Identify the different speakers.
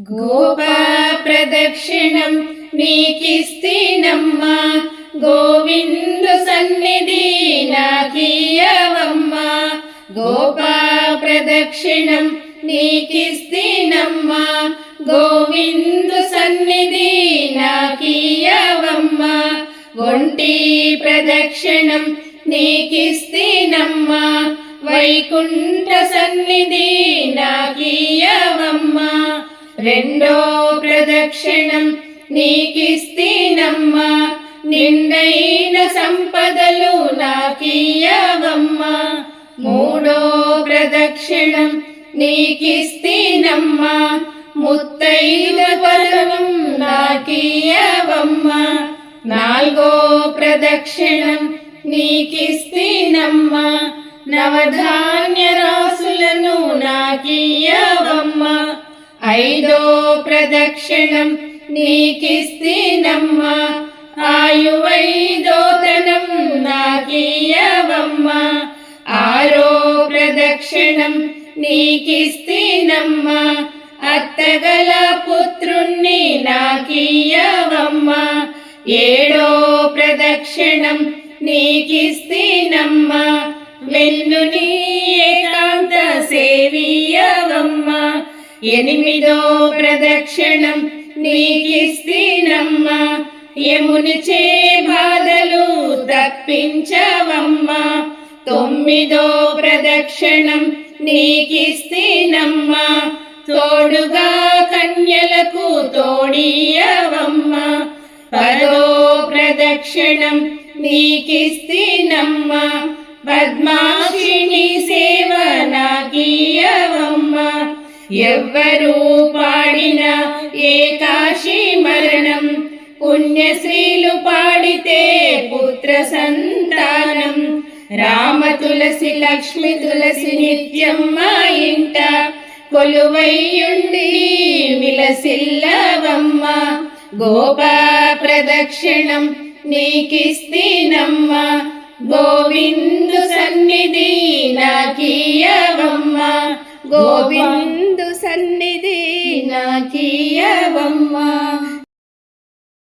Speaker 1: గోపా ప్రదక్షిణం నీకిస్తీనమ్మా గోవిందు సన్నిధి నాకీయవమ్మా. గోపా ప్రదక్షిణం నీకిస్తీనమ్మా గోవిందు సన్నిధి నాకీయవమ్మా. ఒంటి ప్రదక్షిణం నీకిస్తీనమ్మా వైకుంఠ సన్నిధి నాకీయవమ్మా. రెండో ప్రదక్షిణం నీకిస్తీనమ్మా నిండైన సంపదలు నాకీయవమ్మా మూడో ప్రదక్షిణం నీకిస్తీనమ్మా ముత్తైన పదవం నాకీయవమ్మా నాలుగో ప్రదక్షిణం నీకిస్తీనమ్మా నవధాన్య రాసులను నాకీయవమ్మా ఐదో ప్రదక్షిణం నీకిస్తీనమ్మా. ఆయువైదోతనం నాకీయవమ్మా. ఆరో ప్రదక్షిణం నీకిస్తీనమ్మా. అత్తగల పుత్రుణ్ణి నాకీయవమ్మా. ఏడో ప్రదక్షిణం నీకిస్తీనమ్మా. వెన్ను ఏకాంత ఎనిమిదో ప్రదక్షిణం నీకిస్తీనమ్మా. యముని చే బాధలు తప్పించవమ్మా. తొమ్మిదో ప్రదక్షిణం నీకిస్తీనమ్మా. తోడుగా కన్యలకు తోడియవమ్మా. పదో ప్రదక్షిణం నీకిస్తీనమ్మా. పద్మాక్షిణి సే ఎవ్వరూ పాడిన ఏకాశి మరణం పుణ్యశ్రీలు పాడితే పుత్ర సంతానం. రామ తులసి లక్ష్మి తులసి నిత్యం మా ఇంట కొలువయ్యుండి విలసిల్లవమ్మ. గోపా ప్రదక్షిణం నీకిస్తీనమ్మ గోవిందు సన్నిధి నాకీయవమ్మ. గోవిందు సన్నిధి. నాకీయవమ్మ